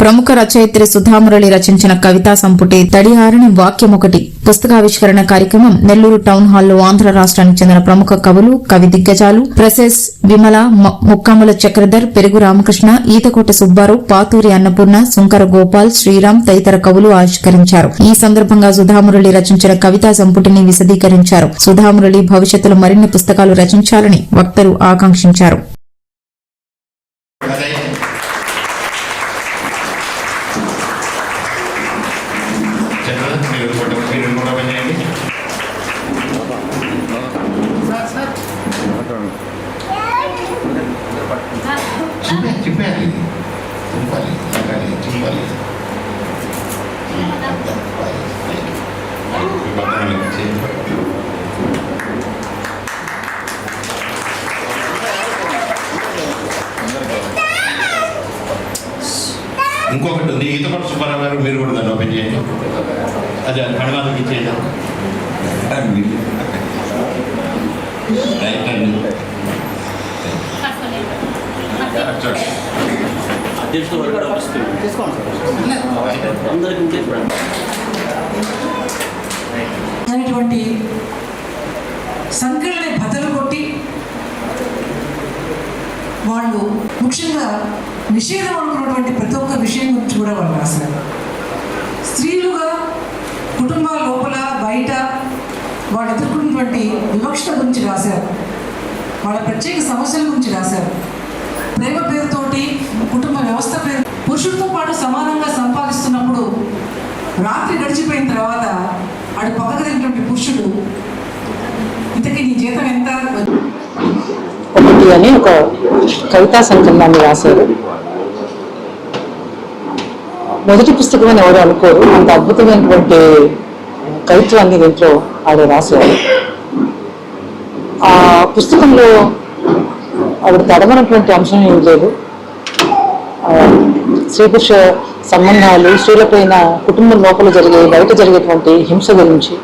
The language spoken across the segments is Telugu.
ప్రముఖ రచయిత్రి సుధామురళి రచించిన కవితా సంపుటి తడియారని వాక్యం ఒకటి. పుస్తకావిష్కరణ కార్యక్రమం నెల్లూరు టౌన్ హాల్లో ఆంధ్ర రాష్ట్రానికి చెందిన ప్రముఖ కవులు కవి దిగ్గజాలు ప్రసెస్ విమల మ- ముక్కాముల చక్రధర్ పెరుగు రామకృష్ణ ఈతకోట సుబ్బారావు పాతూరి అన్నపూర్ణ సుంకర గోపాల్ శ్రీరామ్ తదితర కవులు ఆవిష్కరించారు. ఈ సందర్భంగా సుధామురళి రచించిన కవితా సంపుటిని విశదీకరించారు. సుధామురళి భవిష్యత్తులో మరిన్ని పుస్తకాలు రచించాలని వక్తలు ఆకాంక్షించారు. మీరు కూడా మీరు ఫోటో పని చూపాలి చూపాలి ఇంకొకటి ఉంది. ఈత పట్టు సుబ్బారావు గారు మీరు కూడా దాన్ని ఓపెన్ చేయండి. అదే రైట్ అండి అధ్యక్షుడు వారు కూడా వస్తుంది అందరికీ ఉంటే చూడండి అనేటువంటి సంఖ్యల్ని బదలు కొట్టి వాళ్ళు ముఖ్యంగా నిషేధం అనుకున్నటువంటి ప్రతి ఒక్క విషయం గురించి కూడా వాళ్ళు రాశారు స్త్రీలుగా కుటుంబాల లోపల బయట వాళ్ళు ఎదుర్కొన్నటువంటి వివక్ష గురించి రాశారు. వాళ్ళ ప్రత్యేక సమస్యల గురించి రాశారు. ప్రేమ పేరుతోటి కుటుంబ వ్యవస్థ పేరు పురుషుడితో పాటు సమానంగా సంపాదిస్తున్నప్పుడు రాత్రి గడిచిపోయిన తర్వాత ఆడు పక్కదినటువంటి పురుషుడు ఇంతకీ నీ జీతం ఎంత? ఒకటి అని ఒక కవితా సంకలనాన్ని రాశారు. మొదటి పుస్తకం అని ఎవరు అనుకోరు. అంత అద్భుతమైనటువంటి కవిత్వాన్ని దీంట్లో ఆవిడ రాశారు ఆ పుస్తకంలో ఆవిడ తడమనటువంటి అంశం ఏం లేదు. స్త్రీ పురుష సంబంధాలు స్త్రీలపైన కుటుంబం లోపల జరిగే బయట జరిగేటువంటి హింస గురించి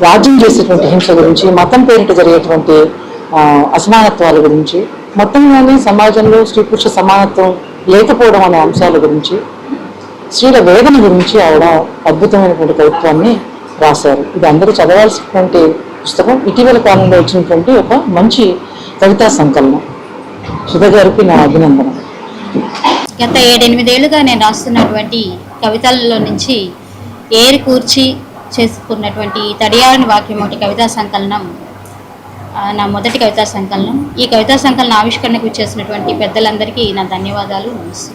రాజ్యం చేసేటువంటి హింస గురించి మతం పేరిట జరిగేటువంటి అసమానత్వాల గురించి మొత్తంగానే సమాజంలో స్త్రీ పురుష సమానత్వం లేకపోవడం అనే అంశాల గురించి స్త్రీల వేదన గురించి ఆవిడ అద్భుతమైనటువంటి కవిత్వాన్ని రాశారు. ఇది అందరూ చదవాల్సినటువంటి పుస్తకం. ఇటీవల కాలంలో వచ్చినటువంటి ఒక మంచి కవితా సంకలనం. సుధ గారికి నా అభినందన గత ఏడెనిమిదేళ్ళుగా నేను రాస్తున్నటువంటి కవితలలో నుంచి ఏరు కూర్చి చేసుకున్నటువంటి తడియారని వాక్యం ఒకటి కవితా సంకలనం నా మొదటి కవితా సంకలనం. ఈ కవితా సంకలనం ఆవిష్కరణకు చేసినటువంటి పెద్దలందరికీ నా ధన్యవాదాలు. నమస్తే